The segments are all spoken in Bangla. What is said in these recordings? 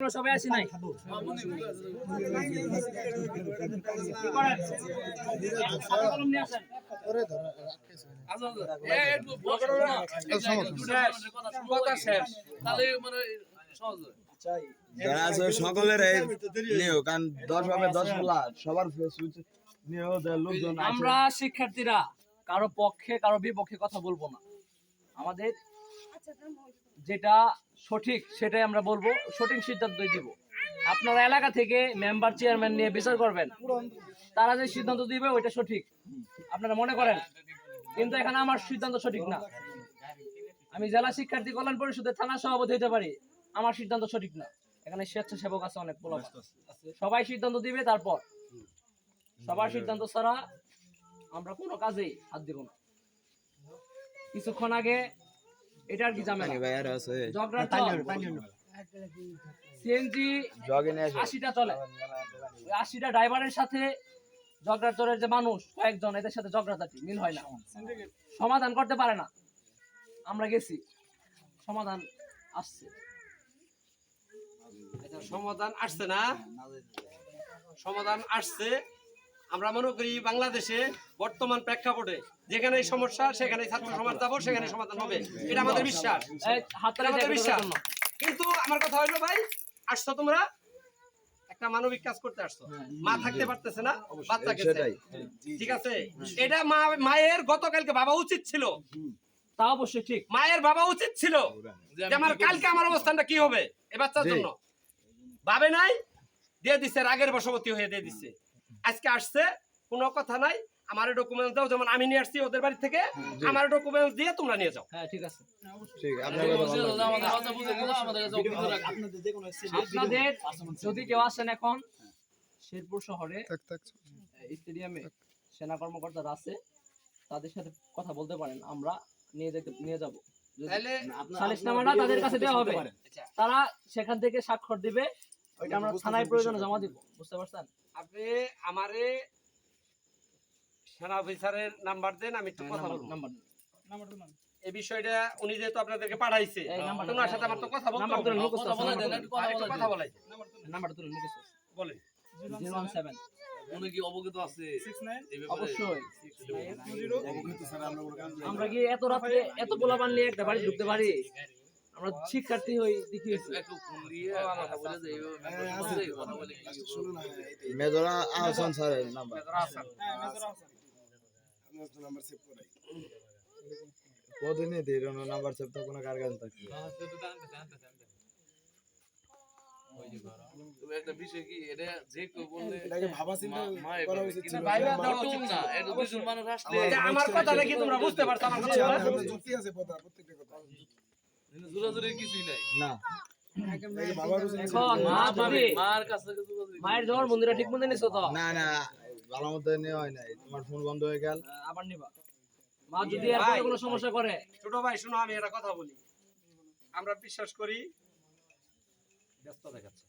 আমরা সবাই আসি নাই। যারা আছে সকলের কারণ দশ হবে দশ সবার লোকজন আমরা শিক্ষার্থীরা কারও পক্ষে কারও বিপক্ষে কথা বলব না। আমাদের যেটা সঠিক সেটাই আমরা বলব সঠিক সিদ্ধান্তই দিব। আপনারা এলাকা থেকে মেম্বার চেয়ারম্যান নিয়ে বিচার করবেন। তারা যে সিদ্ধান্ত দিবে ওইটা সঠিক। আপনারা মনে করেন? কিন্তু এখানে আমার সিদ্ধান্ত সঠিক না। আমি জেলা শিক্ষার্থী কল্যাণ পরিষদের থানা সভাপতি হতে পারি আমার সিদ্ধান্ত সঠিক না। এখানে স্বেচ্ছাসেবক আছে অনেক সবাই সিদ্ধান্ত দিবে তারপর। সবার সিদ্ধান্ত ছাড়া আমরা কোনো কাজেই হাত দিব না। কিছুক্ষণ আগে এটার কি ঝামেলা? ভাই আর আছে। ঝগড়ার সিএনজি জগে নিয়ে আসো আশিটা চলে। আশিটা ড্রাইভারের সাথে যে মানুষ কয়েকজন এদের সাথে ঝগড়াঝাটি মিল হয় না। সমাধান করতে পারে না। আমরা গেছি। সমাধান আসছে। সমাধান আসছে না? সমাধান আসছে। আমরা মনে করি বাংলাদেশে বর্তমান প্রেক্ষাপটে যেখানে এই সমস্যা সেখানে ছাত্র সমাজ যাব সেখানে সমাধান হবে। এটা আমাদের বিশ্বাস। এই হাত এটা আমাদের বিশ্বাস। কিন্তু আমার কথা হইল ভাই আসছো তোমরা? একটা মানবিক কাজ করতে আসছো। মা থাকতে পারতেছে না বাচ্চা ঠিক আছে? এটা মা মায়ের গতকালকে ভাবা উচিত ছিল। তা অবশ্যই ঠিক। মায়ের ভাবা উচিত ছিল যে আমার কালকে আমার অবস্থানটা কি হবে এ বাচ্চার জন্য। ভাবে নাই? দিয়ে দিচ্ছে রাগের বশবর্তী হয়ে দিয়ে দিচ্ছে আজকে আসছে কোনো কথা নাই। আমার ডকুমেন্টস দাও যেমন আমি নিয়ে আসছি ওদের বাড়ি থেকে আমার ডকুমেন্টস দিয়ে তোমরা নিয়ে যাও। হ্যাঁ ঠিক আছে। ঠিক আপনার কথা ভালো লাগছে। আমাদের কথা বুঝে গেল আমাদের কাছে অভিযোগ রাখবে। আপনাদের যদি কেউ আসেন এখন শেরপুর শহরে স্টেডিয়ামে সেনা কর্মকর্তারা আছে তাদের সাথে কথা বলতে পারেন আমরা নিয়ে যেতে নিয়ে যাব। তাহলে সালিশনামাটা তাদের কাছে দেওয়া হবে। আচ্ছা, তারা সেখান থেকে স্বাক্ষর দিবে ওইটা আমরা থানায় প্রয়োজনে জমা দিব। বুঝতে পারছেন? আপনি আমারে সেনা অফিসারের নাম্বার দেন আমি একটু কথা বলব। নাম্বার এই বিষয়টা উনি যেহেতু আপনাদেরকে পাঠাইছে তোমার সাথে আমার তো কথা বলতে নাম্বার মুখস্থ নাম্বার কথা বলাই নাম্বারটা তুলে মুখস্থ। বলেন। 017 উনি কি অবগত আছে? এই ব্যাপারে? অবশ্যই। আমরা কি এত রাত্রে এত পোলাপান নিয়ে একটা বাড়ি ঢুকতে পারি? আমরা শিক্ষার্থী হই দেখি একটু ফোন দিয়ে কথা বলে যে এইভাবে member বলছে, এই কথা বলে কি কি মেজরা আহসান স্যারের নাম্বার প্রতিনিধি সেভ তো কোনো কার কাছে থাকবে তবে একটা বিষয় কি এটা যে কেউ বললে মা- মা করা উচিত ছিল। না, বাইরে এটা দেওয়া টুক উচিত না, এটা দুজন মানুষ আসলে আমার কথা নাকি তোমরা বুঝতে পারছ আমার কথা যুক্তি আছে কথা প্রত্যেকটা কথা। জোরাজুরির কিছুই নাই। না। এই বাবার উচিত ছিল। এখন মা যদি মার কাছ থেকে জোরাজুরি মায়ের জ্বর মন্দিরে ঠিক মতো নিছো তো? না না ভালো মতো নেওয়া হয় নাই। তোমার ফোন বন্ধ হয়ে গেল। আবার নিবা। মা যদি এরপরে কোনো সমস্যা করে? ছোট ভাই শোনো আমি একটা কথা বলি। আমরা বিশ্বাস করি ব্যস্ত দেখাচ্ছে।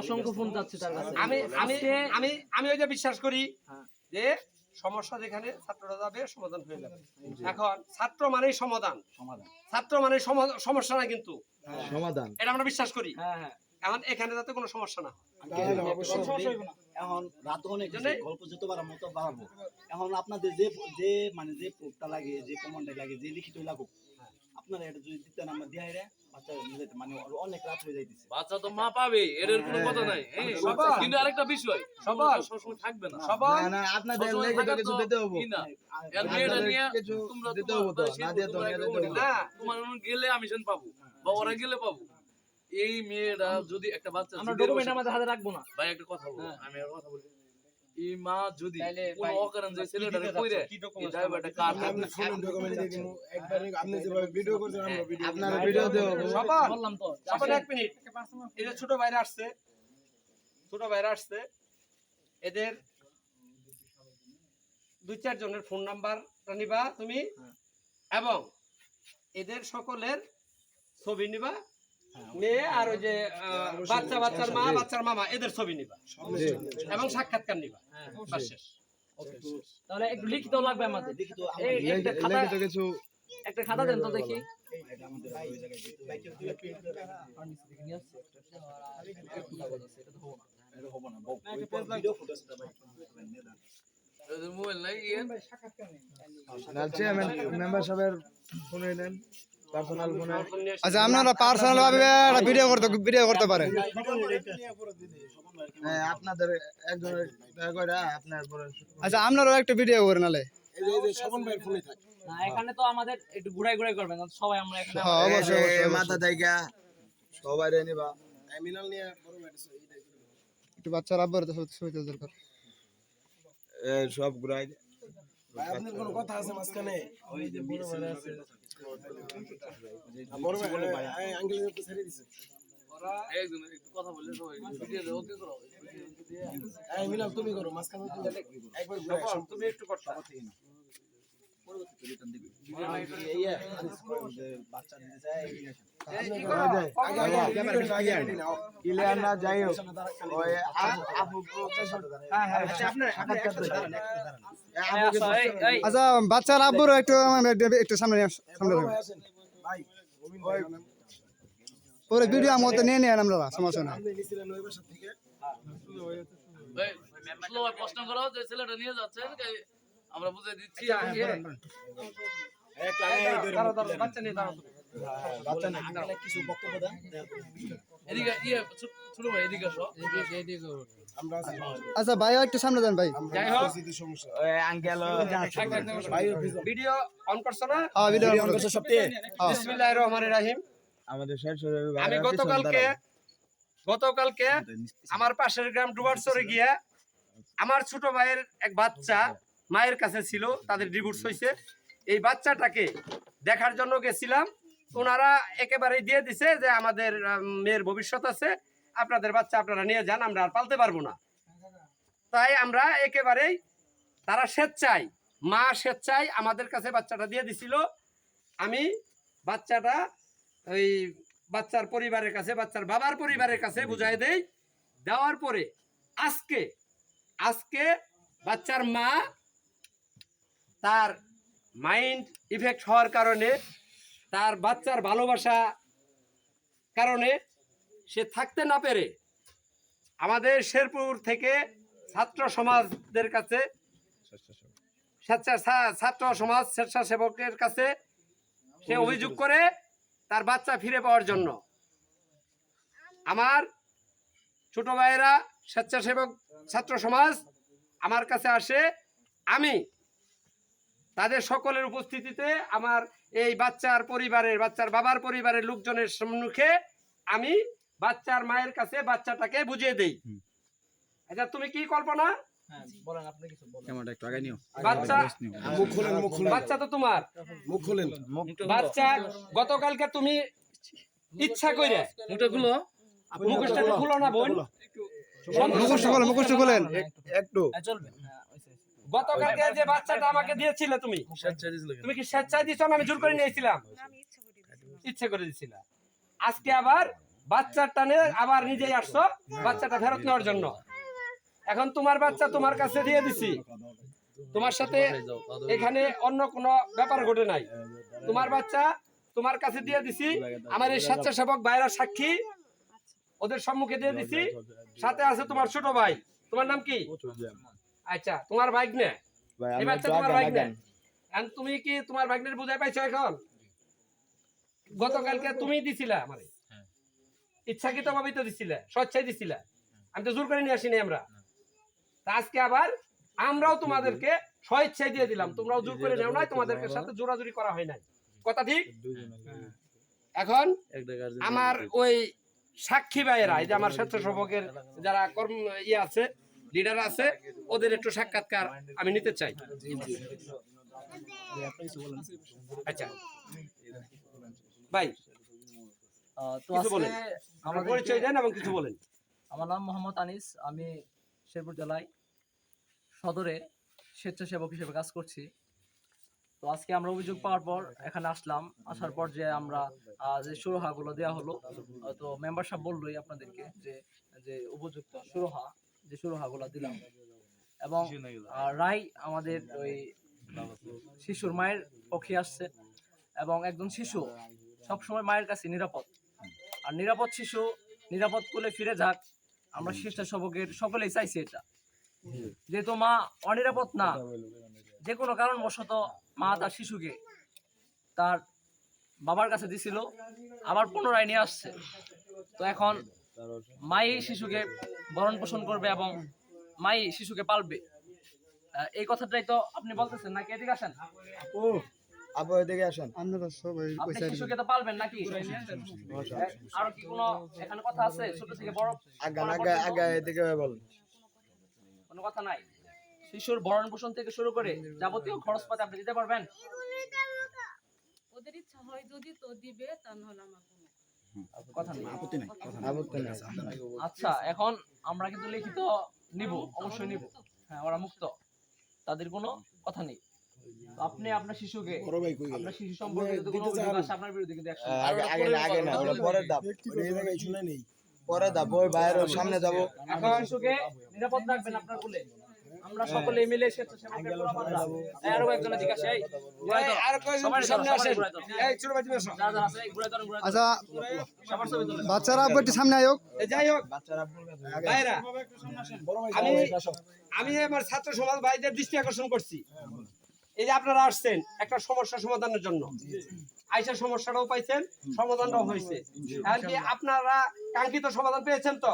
অসংখ্য ফোন যাচ্ছে তার কাছে। আমি আমি আমি আমি ওই যে বিশ্বাস করি হ্যাঁ। যে সমস্যা যেখানে ছাত্ররা যাবে সমাধান হয়ে যাবে। এখন ছাত্র মানেই সমাধান। ছাত্র মানে সমস্যা না কিন্তু। সমাধান। এটা আমরা বিশ্বাস করি। হ্যাঁ হ্যাঁ। এখন এখানে যাতে কোনো সমস্যা না হয়। এখন রাত অনেক গল্প যতবার মতো বাড়াবো। এখন আপনাদের যে যে মানে যে প্রুফটা লাগে যে প্রমাণটা লাগে যে লিখিত লাগুক আপনারা এটা যদি দিতেন আমরা দিয়ে রে বাচ্চা নিয়ে মানে অনেক রাত হয়ে যাইতেছে। বাচ্চা তো মা পাবে এর কোনো কথা নাই। হ্যাঁ, কিন্তু আরেকটা বিষয় সবার। সবসময় থাকবে না। সবার। না না আপনাদের সবসময় লেগে তো থাকার কিছু দিতে হব। না। এর মেয়েটা নিয়ে তোমরা দিতে হব তো, না দিয়ে তো। না। তোমার গেলে আমি সেন পাবো বা ওরা গেলে পাবো। এই মেয়েরা যদি একটা বাচ্চা আমরা ডকুমেন্ট আমাদের হাতে রাখব না। ভাই একটা কথা বলব হ্যাঁ। আমি একটা কথা বলি এই মা যদি তাইলে অকারণ যে ছেলেটারে কইরে যাচ্ছ? কি documents এই ড্রাইভারটা কার আপনি শুনুন, document দিয়ে দিন। একবারে আপনি যেভাবে ভিডিও করছেন, আমরা ভিডিও আপনার ভিডিও দেবো। সবার। বললাম তো সবার। এক মিনিট। এই যে ছোট ভাইরা আসছে ছোট ভাইরা আসছে এদের দুই চার জনের ফোন নাম্বার নিবা তুমি এবং এদের সকলের ছবি নিবা মেয়ে আর ওই যে বাচ্চা বাচ্চার মা বাচ্চার মামা এদের ছবি নিবা। এবং সাক্ষাৎকার নিবা। বাস তাহলে একটু লিখিত লাগবে আমাদের। লিখিত একটা খাতা কিছু একটা খাতা দেন তো দেখি। মোবাইল নাই মেম্বার সাহেবের ফোনে নেন। পার্সোনাল ফোনে আচ্ছা আপনারা পার্সোনাল ভাবে একটা ভিডিও করতে ভিডিও করতে পারেন। হ্যাঁ, আপনাদের একজনের করে আপনার পরে আচ্ছা আপনারাও একটা ভিডিও করে নালে। এই যে- ভাইয়ের ফোনে থাকে। না এখানে তো আমাদের একটু ঘুরাই ঘুরাই করবেন সবাই আমরা এখানে হ্যাঁ অবশ্যই মাথা থেকে সবাই নিবা। এই মিনাল নিয়ে বড়। একটু বাচ্চার আব্বার ছবি তুলতে দরকার। সব ঘুরাই ভাই আপনার কোনো কথা আছে মাঝখানে? ওই যে বড় আছে। তুমি করো মাঝখানে তুমি একটু বাচ্চা নিতে চায় ক্লিয়ার না যাই হোক। হ্যাঁ হ্যাঁ আচ্ছা আচ্ছা বাচ্চার আব্বুরও একটু একটু- সামনে সামনে। পরে ভিডিও আমার মতো নিয়ে নেন আপনারা সমস্যা প্রশ্ন করো যে ছেলেটা নিয়ে যাচ্ছেন আমরা বুঝে দিচ্ছি আচ্ছা, বাচ্চা নিয়ে তুমি। বাচ্চা না। আঙ্কেলে কিছু বক্তব্য দেন। এদিকে ইয়ে ছোট ভাই এদিকে আসো। আমরা আছি। আচ্ছা ভাইও একটু সামনে দেন ভাই। যাই হোক। আঙ্কেল ভিডিও অন করছ না? হ্যাঁ ভিডিও সপ্তাহে বিসমিল্লাহির রহমানির রহিম। আমাদের শেষ হয়ে যাবে আমি গতকালকে গতকালকে আমার পাশের গ্রাম ডুবারচরে গিয়ে আমার ছোট ভাইয়ের এক বাচ্চা মায়ের কাছে ছিল তাদের ডিভোর্স হয়েছে। এই বাচ্চাটাকে দেখার জন্য গেছিলাম। ওনারা একেবারেই দিয়ে দিছে যে আমাদের মেয়ের ভবিষ্যৎ আছে, আপনাদের বাচ্চা আপনারা নিয়ে যান, আমরা আর পালতে পারব না। তাই আমরা একেবারেই, তারা স্বেচ্ছায়, মা স্বেচ্ছায় আমাদের কাছে বাচ্চাটা দিয়ে দিছিল। আমি বাচ্চাটা ওই বাচ্চার পরিবারের কাছে, বাচ্চার বাবার পরিবারের কাছে বুঝাই দেই। দেওয়ার পরে আজকে আজকে বাচ্চার মা তার মাইন্ড ইফেক্ট হওয়ার কারণে তার বাচ্চার ভালোবাসা কারণে সে থাকতে না পেরে আমাদের শেরপুর থেকে ছাত্র সমাজদের কাছে স্বেচ্ছা ছাত্র সমাজ স্বেচ্ছাসেবকের কাছে সে অভিযোগ করে তার বাচ্চা ফিরে পাওয়ার জন্য। আমার ছোট ভাইয়েরা স্বেচ্ছাসেবক ছাত্র সমাজ আমার কাছে আসে। আমি তাদের সকলের উপস্থিতিতে আমার এই বাচ্চার পরিবারের বাচ্চার বাবার পরিবারের লোকজনের সম্মুখে আমি বাচ্চার মায়ের কাছে বাচ্চাটাকে বুঝিয়ে দেই। আচ্ছা তুমি কি কল্পনা? হ্যাঁ, বলেন আপনি কিছু বলেন। বাচ্চা মুখ খুলেন মুখ খুলেন। বাচ্চা তো তোমার। বাচ্চা গতকালকে তুমি ইচ্ছা করে মুখটা মুখোশটা একটু খুলো না বোন। হ্যাঁ, চলবে। গতকালকে যে বাচ্চাটা আমাকে দিয়েছিলে তুমি তুমি কি স্বেচ্ছায় দিছো না আমি জোর করে নিয়েছিলাম? ইচ্ছে করে দিছিলাম আজকে আবার বাচ্চার টানে আবার নিজেই আসছো বাচ্চাটা ফেরত নেওয়ার জন্য। এখন তোমার বাচ্চা তোমার কাছে দিয়ে দিছি। তোমার সাথে এখানে অন্য কোনো ব্যাপার ঘটে নাই। তোমার বাচ্চা তোমার কাছে দিয়ে দিছি। আমার এই স্বেচ্ছাসেবক ভাইরা সাক্ষী। ওদের সম্মুখে দিয়ে দিছি। সাথে আছে তোমার ছোট ভাই। তোমার নাম কি? আচ্ছা তোমার বাইক নে ভাই এই বাচ্চা তোমার আগে বাইক নে এখন তুমি কি তোমার ভাগ্নের বুঝাই পাইছো এখন? গতকালকে তুমি দিছিলা আমারে। ইচ্ছাকৃত ভাবে তো দিছিলে স্বেচ্ছায় দিছিলে। আমি তো জোর করে নিয়ে আসিনি আমরা। আজকে আবার আমরাও তোমাদেরকে স্বেচ্ছায় দিয়ে দিলাম। তোমরাও জোর করে নেও নাই তোমাদেরকে সাথে জোরাজুরি করা হয় নাই। কথা ঠিক? এখন আমার ওই সাক্ষী ভাইয়েরা এই যে আমার স্বেচ্ছাসেবকের যারা কর্ম ইয়ে আছে লিডার আছে ওদের একটু সাক্ষাৎকার আমি নিতে চাই। আচ্ছা। ভাই তো বলেন। আমার পরিচয় দেন এবং কিছু বলেন। আমার নাম মোহাম্মদ আনিস আমি শেরপুর জেলায় সদরে স্বেচ্ছাসেবক হিসেবে কাজ করছি। তো আজকে আমরা অভিযোগ পাওয়ার পর এখানে আসলাম আসার পর যে আমরা যে সুরহাগুলো দেওয়া হলো তো মেম্বার সাহেব বললোই আপনাদেরকে যে যে উপযুক্ত সুরহা। যে সুরহাগুলো দিলাম। এবং রায় আমাদের ওই শিশুর মায়ের পক্ষে আসছে। এবং একজন শিশু সবসময় মায়ের কাছে নিরাপদ। আর নিরাপদ শিশু নিরাপদ কোলে ফিরে যাক। আমরা স্বেচ্ছাসেবকের সকলেই চাইছি এটা। যেহেতু মা অনিরাপদ না যে কোনো কারণবশত মা তার শিশুকে তার বাবার কাছে দিছিল আবার পুনরায় নিয়ে আসছে। তো এখন মাই শিশুকে ভরণ পোষণ করবে এবং মাই শিশুকে পালবে। এই কথাটাই তো আপনি বলতেছেন নাকি? এদিকে আসেন। ও আপু এদিকে আসেন। আপনারা সবাই আপনি শিশুকে তো পালবেন নাকি? আর কি কোনো এখানে কথা আছে? ছোট থেকে বড়? আগা আগা আগা এদিকে বল কোনো কথা নাই। শিশুর ভরণ পোষণ থেকে শুরু করে যাবতীয় খরচপাতি আপনি দিতে পারবেন? ওদের ইচ্ছা হয় যদি তো দিবে তা নাহলে আমার কথা নেই আপত্তি নাই আপত্তি নাই। আচ্ছা এখন আমরা কিন্তু লিখিত নিব অবশ্যই নিব। হ্যাঁ ওরা মুক্ত। তাদের কোনো কথা নেই। আপনি আপনার শিশুকে আপনার শিশু সম্পর্কে যদি কোনো অভিযোগ আসে আপনার বিরুদ্ধে কিন্তু action আগে আগে না আগে না ওটা পরের ধাপ। এই জায়গায় শুনে নেই। ওই বাইরের সামনে যাব। এখন শিশুকে নিরাপদ রাখবেন আপনার কোলে। আমরা সকলে মিলে আরও একজনের জিজ্ঞাসা আচ্ছা বাচ্চারা আব্বু একটু সামনে আয়োগ। যাই হোক। আমি আমি আমার ছাত্র সমাজ ভাইদের দৃষ্টি আকর্ষণ করছি। এই যে আপনারা আসছেন একটা সমস্যা সমাধানের জন্য। আইসা সমস্যাটাও পাইছেন সমাধানটাও হয়েছে। এমনকি আপনারা কাঙ্ক্ষিত সমাধান পেয়েছেন তো?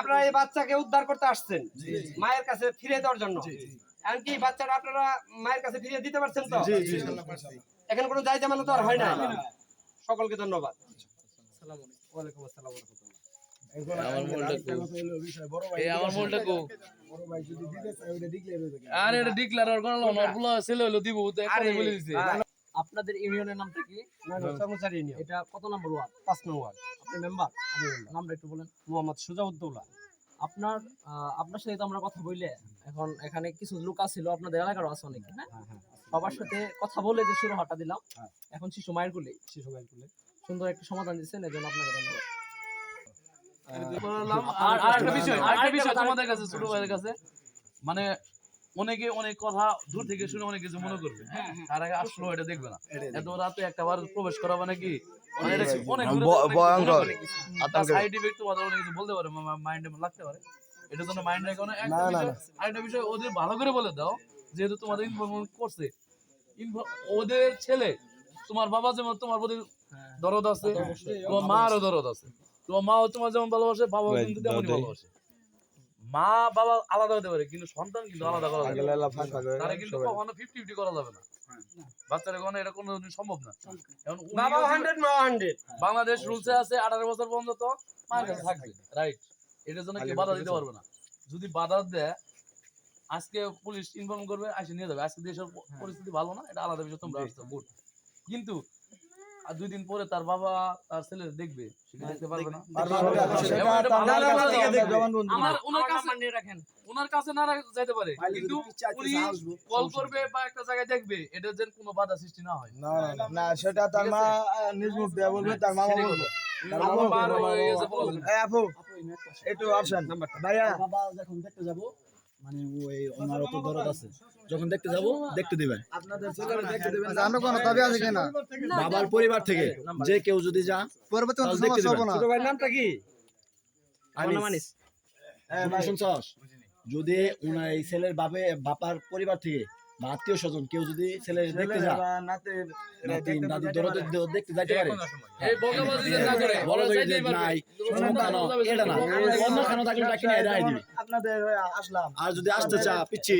আপনারা এই বাচ্চাকে উদ্ধার করতে আসছেন মায়ের কাছে ফিরিয়ে দেওয়ার জন্য। এমনকি বাচ্চাটা আপনারা মায়ের কাছে ফিরিয়ে দিতে পারছেন তো? এখানে কোনো যাই জামানো তো আর হয় না সকলকে ধন্যবাদ। ওয়ালাইকুম আসসালাম ওয়া রাহমাতুল্লাহ। এখন আমার মনটা আরেকটা খুব- কথা হলো বিষয়, বড় ভাই এই আমার মনটা কো। বড় ভাই যদি দিতে চায় ওটা declare হয়ে যাবে। আর এটা ডিক্লার আর করলাম না ছেলে হলো দিব বলে দিছে। আপনাদের ইউনিয়নের নামটা কি? কর্মচারী ইউনিয়ন, এটা কত নম্বর ওয়ার্ড? পাঁচ নং ওয়ার্ড। আপনি মেম্বার? নামটা একটু বলেন। মোহাম্মদ সুজাউদ্দৌলা। আপনার আপনার সাথে তো আমরা কথা বললে এখন এখানে কিছু লোক আছিল আপনাদের এলাকারও আছে অনেক হ্যাঁ সবার সাথে কথা বলে যে শুরু হাঁটা দিলাম। এখন শিশু মায়ের গুলি শিশু ভাই বলে। সুন্দর একটা সমাধান দিচ্ছেন এজন্য আপনাকে ধন্যবাদ। আর আর- আর একটা বিষয় আর একটা বিষয় তোমাদের কাছে ছোট ভাইয়ের কাছে। মানে অনেকে অনেক কথা দূর থেকে শুনে অনেক কিছু মনে করবে। হ্যাঁ তার আগে আসলো এটা দেখবে না। এত রাতে একটা বার প্রবেশ করা মানে কি? এটা ভয়ঙ্কর। সাইড ইফেক্ট অনেক কিছু বলতে পারে মাইন্ডে লাগতে পারে। এটার জন্য মাইন্ড রেখে না আরেকটা বিষয় ওদের ভালো করে বলে দাও যেহেতু তোমাদের ইনফরমেশন করছে। ওদের ছেলে তোমার বাবা যেমন তোমার প্রতি দরদ আছে তোমার মারও দরদ আছে। তোমার মাও তোমার যেমন ভালোবাসে বাবা কিন্তু তেমনই ভালোবাসে। মা বাবা আলাদা হতে পারে কিন্তু সন্তান কিন্তু আলাদা করা যাবে হয়ে তারা কিন্তু কখনো ফিফটি ফিফটি করা যাবে না। বাচ্চারা কখনো এটা কোনো সম্ভব না। এখন বাবা হান্ড্রেড মা হান্ড্রেড বাংলাদেশ রুলসে আছে আঠারো বছর পর্যন্ত তো মায়ের কাছে থাকবে। রাইট এটার জন্য কেউ বাধা দিতে পারবে না। যদি বাধা দেয় আজকে পুলিশ ইনফর্ম করবে আসে নিয়ে যাবে। আজকে দেশের পরিস্থিতি ভালো না এটা আলাদা বিষয় তোমরা গুড কিন্তু আর দুই দিন পরে তার বাবা তার ছেলে দেখবে সেটা দেখতে পারবে না। আমার ওনার কাছে রাখেন। ওনার কাছে না যাইতে পারে। কিন্তু উনি কল করবে বা একটা জায়গায় দেখবে এটা যেন কোনো বাধা সৃষ্টি না হয়। না, না, সেটা তার মা নিজ মুখ দিয়ে বলবে তার মামা সেটাই বলবে। আপু একটু আসেন। ভাইয়া। বাবা যখন দেখতে যাব মানে ওই ওনার অত দরদ আছে। যখন দেখতে যাব দেখতে দিবেন। আপনাদের ছেলেরা দেখতে দেবেন আমরা কোনো দাবি আছে কিনা? বাবার পরিবার থেকে যে কেউ যদি যা পরবর্তী কোনো দেখতে সমস্যা হবে না। ছোট ভাই নামটা কি? আনিস। শুনছস? যদি উনার এই ছেলের বাপে বাপার পরিবার থেকে বা আত্মীয় স্বজন কেউ যদি ছেলে দেখতে যায় নাতি নাতি দরদ দেখতে যাইতে পারে যদি নাই এটা না অন্য খানো থাকলে ডাকি দিবি আপনাদের আসলাম আর যদি আসতে চা পিচ্ছি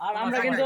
আর আমরা কিন্তু